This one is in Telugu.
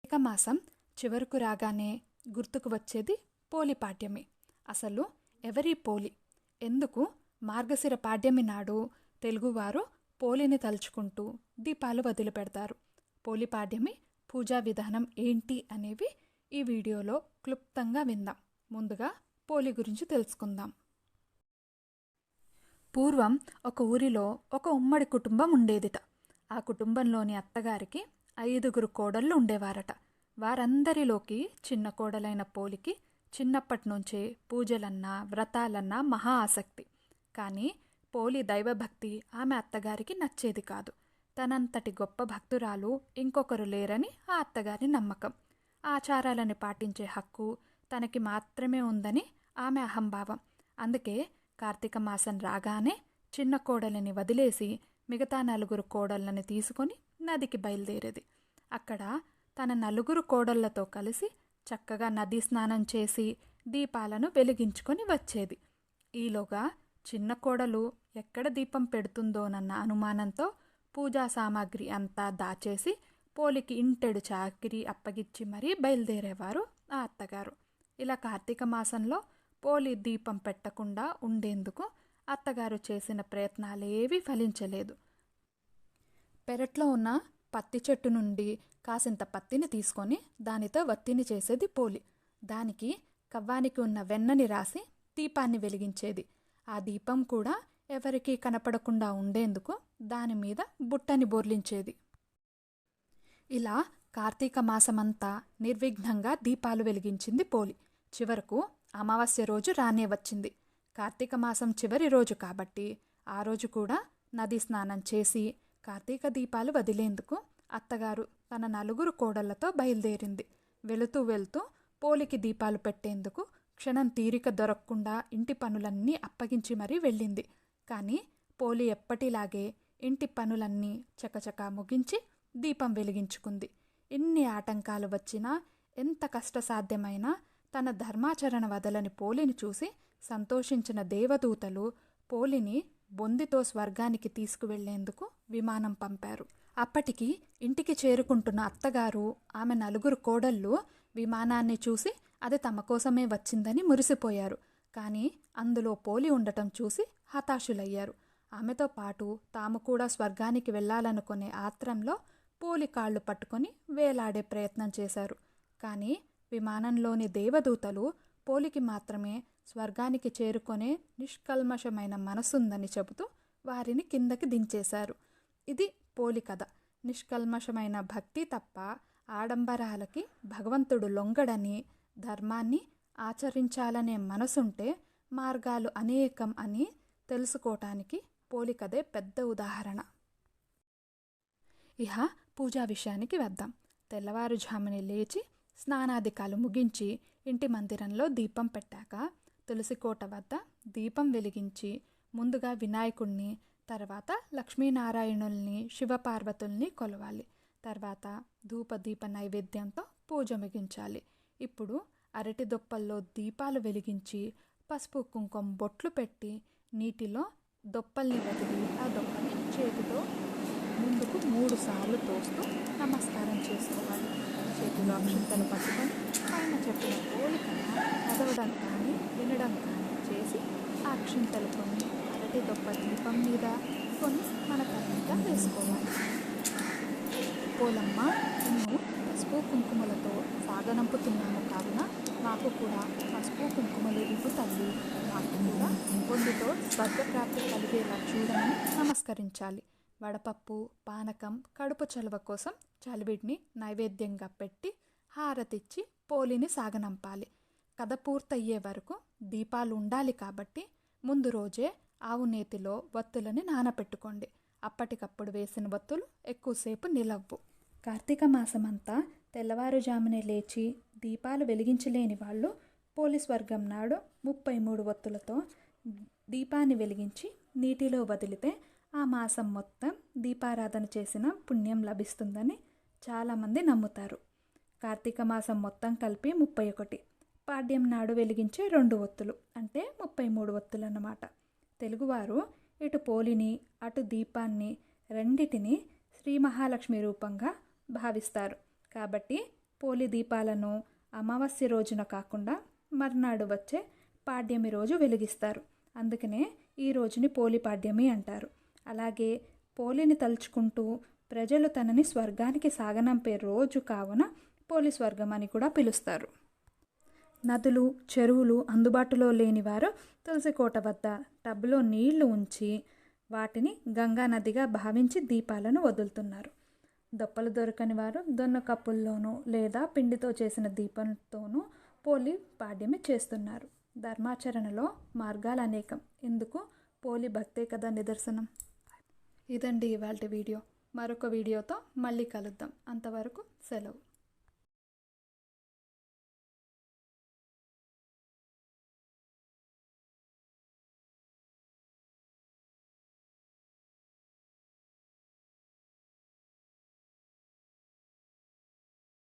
కార్తీక మాసం చివరకు రాగానే గుర్తుకు వచ్చేది పోలి పాడ్యమి. అసలు ఎవరి పోలి? ఎందుకు మార్గశిర పాడ్యమి నాడు తెలుగువారు పోలిని తలుచుకుంటూ దీపాలు వదిలిపెడతారు? పోలి పాడ్యమి పూజా విధానం ఏంటి అనేవి ఈ వీడియోలో క్లుప్తంగా విందాం. ముందుగా పోలి గురించి తెలుసుకుందాం. పూర్వం ఒక ఊరిలో ఒక ఉమ్మడి కుటుంబం ఉండేదిట. ఆ కుటుంబంలోని అత్తగారికి ఐదుగురు కోడళ్ళు ఉండేవారట. వారందరిలోకి చిన్న కోడలైన పోలికి చిన్నప్పటి నుంచే పూజలన్నా వ్రతాలన్నా మహా ఆసక్తి. కానీ పోలి దైవభక్తి ఆమె అత్తగారికి నచ్చేది కాదు. తనంతటి గొప్ప భక్తురాలు ఇంకొకరు లేరని ఆ అత్తగారి నమ్మకం. ఆచారాలని పాటించే హక్కు తనకి మాత్రమే ఉందని ఆమె అహంభావం. అందుకే కార్తీక మాసం రాగానే చిన్న కోడలిని వదిలేసి మిగతా నలుగురు కోడళ్ళని తీసుకొని నదికి బయలుదేరేది. అక్కడ తన నలుగురు కోడళ్ళతో కలిసి చక్కగా నదీ స్నానం చేసి దీపాలను వెలిగించుకొని వచ్చేది. ఈలోగా చిన్న కోడలు ఎక్కడ దీపం పెడుతుందోనన్న అనుమానంతో పూజా సామాగ్రి అంతా దాచేసి పోలికి ఇంటెడు చాకిరి అప్పగిచ్చి మరీ బయలుదేరేవారు ఆ అత్తగారు. ఇలా కార్తీక మాసంలో పోలి దీపం పెట్టకుండా ఉండేందుకు అత్తగారు చేసిన ప్రయత్నాలేవీ ఫలించలేదు. పెరట్లో ఉన్న పత్తి చెట్టు నుండి కాసింత పత్తిని తీసుకొని దానితో వత్తిని చేసేది పోలి. దానికి కవ్వానికి ఉన్న వెన్నని రాసి దీపాన్ని వెలిగించేది. ఆ దీపం కూడా ఎవరికీ కనపడకుండా ఉండేందుకు దాని మీద బుట్టని బోర్లించేది. ఇలా కార్తీక మాసమంతా నిర్విఘ్నంగా దీపాలు వెలిగించింది పోలి. చివరకు అమావాస్య రోజు రానే వచ్చింది. కార్తీక మాసం చివరి రోజు కాబట్టి ఆ రోజు కూడా నది స్నానం చేసి కార్తీక దీపాలు వదిలేందుకు అత్తగారు తన నలుగురు కోడళ్ళతో బయలుదేరింది. వెళుతూ వెళ్తూ పోలికి దీపాలు పెట్టేందుకు క్షణం తీరిక దొరకకుండా ఇంటి పనులన్నీ అప్పగించి మరీ వెళ్ళింది. కానీ పోలి ఎప్పటిలాగే ఇంటి పనులన్నీ చకచకా ముగించి దీపం వెలిగించుకుంది. ఎన్ని ఆటంకాలు వచ్చినా ఎంత కష్టసాధ్యమైనా తన ధర్మాచరణ వదలని పోలిని చూసి సంతోషించిన దేవదూతలు పోలిని బొందితో స్వర్గానికి తీసుకువెళ్ళేందుకు విమానం పంపారు. అప్పటికి ఇంటికి చేరుకుంటున్న అత్తగారు ఆమె నలుగురు కోడళ్ళు విమానాన్ని చూసి అది తమ కోసమే వచ్చిందని మురిసిపోయారు. కానీ అందులో పోలి ఉండటం చూసి హతాశులయ్యారు. ఆమెతో పాటు తాము కూడా స్వర్గానికి వెళ్ళాలనుకునే ఆత్రంలో పోలి కాళ్ళు పట్టుకొని వేలాడే ప్రయత్నం చేశారు. కానీ విమానంలోని దేవదూతలు పోలికి మాత్రమే స్వర్గానికి చేరుకునే నిష్కల్మషమైన మనసుందని చెబుతూ వారిని కిందకి దించేశారు. ఇది పోలికథ నిష్కల్మషమైన భక్తి తప్ప ఆడంబరాలకి భగవంతుడు లొంగడని ధర్మాన్ని ఆచరించాలనే మనసుంటే మార్గాలు అనేకం అని తెలుసుకోవటానికి పోలికదే పెద్ద ఉదాహరణ. ఇహ పూజా విషయానికి వద్దాం. తెల్లవారుజాముని లేచి స్నానాధికాలు ముగించి ఇంటి మందిరంలో దీపం పెట్టాక తులసికోట వద్ద దీపం వెలిగించి ముందుగా వినాయకుణ్ణి తర్వాత లక్ష్మీనారాయణుల్ని శివపార్వతుల్ని కొలవాలి. తర్వాత ధూపదీప నైవేద్యంతో పూజ ముగించాలి. ఇప్పుడు అరటి దొప్పల్లో దీపాలు వెలిగించి పసుపు కుంకుమ బొట్లు పెట్టి నీటిలో దొప్పల్ని వదిలి ఆ దొప్పని చేతితో ముందుకు మూడు సార్లు తోస్తూ నమస్కారం చేసుకోవాలి. చేతిలో అక్షంతలు పట్టుకొని పైన చెప్పిన పోలికన చదవడం కానీ వినడం కానీ చేసి ఆ అక్షంతలు కొన్ని అరటి దొప్ప దీపం మీద కొన్ని మన తల వేసుకోవాలి. పోలమ్మ నిన్ను పసుపు కుంకుమలతో సాగనంపుతున్నాము కావున మాకు కూడా పసుపు కుంకుమలు ఇవ్వు తల్లి. మాకు కూడా పొందుతో స్వర్గప్రాప్తి కలిగేలా చూడమని నమస్కరించాలి. వడపప్పు పానకం కడుపు చలువ కోసం చలివిడిని నైవేద్యంగా పెట్టి హారతిచ్చి పోలిని సాగనంపాలి. కథ పూర్తయ్యే వరకు దీపాలు ఉండాలి కాబట్టి ముందు రోజే ఆవు నేతిలో వత్తులని నానపెట్టుకోండి. అప్పటికప్పుడు వేసిన వత్తులు ఎక్కువసేపు నిలవ్వు. కార్తీక మాసమంతా తెల్లవారుజామునే లేచి దీపాలు వెలిగించలేని వాళ్ళు పోలీస్ వర్గం నాడు ముప్పై మూడు వత్తులతో దీపాన్ని వెలిగించి నీటిలో వదిలితే ఆ మాసం మొత్తం దీపారాధన చేసిన పుణ్యం లభిస్తుందని చాలామంది నమ్ముతారు. కార్తీక మాసం మొత్తం కలిపి ముప్పై ఒకటి. పాడ్యం నాడు వెలిగించే రెండు ఒత్తులు అంటే ముప్పై మూడు ఒత్తులు అన్నమాట తెలుగువారు ఇటు పోలిని అటు దీపాన్ని రెండిటిని శ్రీ మహాలక్ష్మి రూపంగా భావిస్తారు. కాబట్టి పోలి దీపాలను అమావాస్య రోజున కాకుండా మర్నాడు వచ్చే పాడ్యమి రోజు వెలిగిస్తారు. అందుకనే ఈ రోజుని పోలి పాడ్యమి అంటారు. అలాగే పోలిని తలుచుకుంటూ ప్రజలు తనని స్వర్గానికి సాగనంపే రోజు కావున పోలి స్వర్గం అని కూడా పిలుస్తారు. నదులు చెరువులు అందుబాటులో లేని వారు తులసికోట వద్ద టబ్లో నీళ్ళు ఉంచి వాటిని గంగా నదిగా భావించి దీపాలను వదులుతున్నారు. దొప్పలు దొరకని వారు దొన్న కప్పుల్లోనూ లేదా పిండితో చేసిన దీపంతోనూ పోలి పాడ్యమి చేస్తున్నారు. ధర్మాచరణలో మార్గాలు అనేకం. ఎందుకు పోలి భక్తే కదా నిదర్శనం. ఇదండి ఇవాళ వీడియో. మరొక వీడియోతో మళ్ళీ కలుద్దాం. అంతవరకు సెలవు.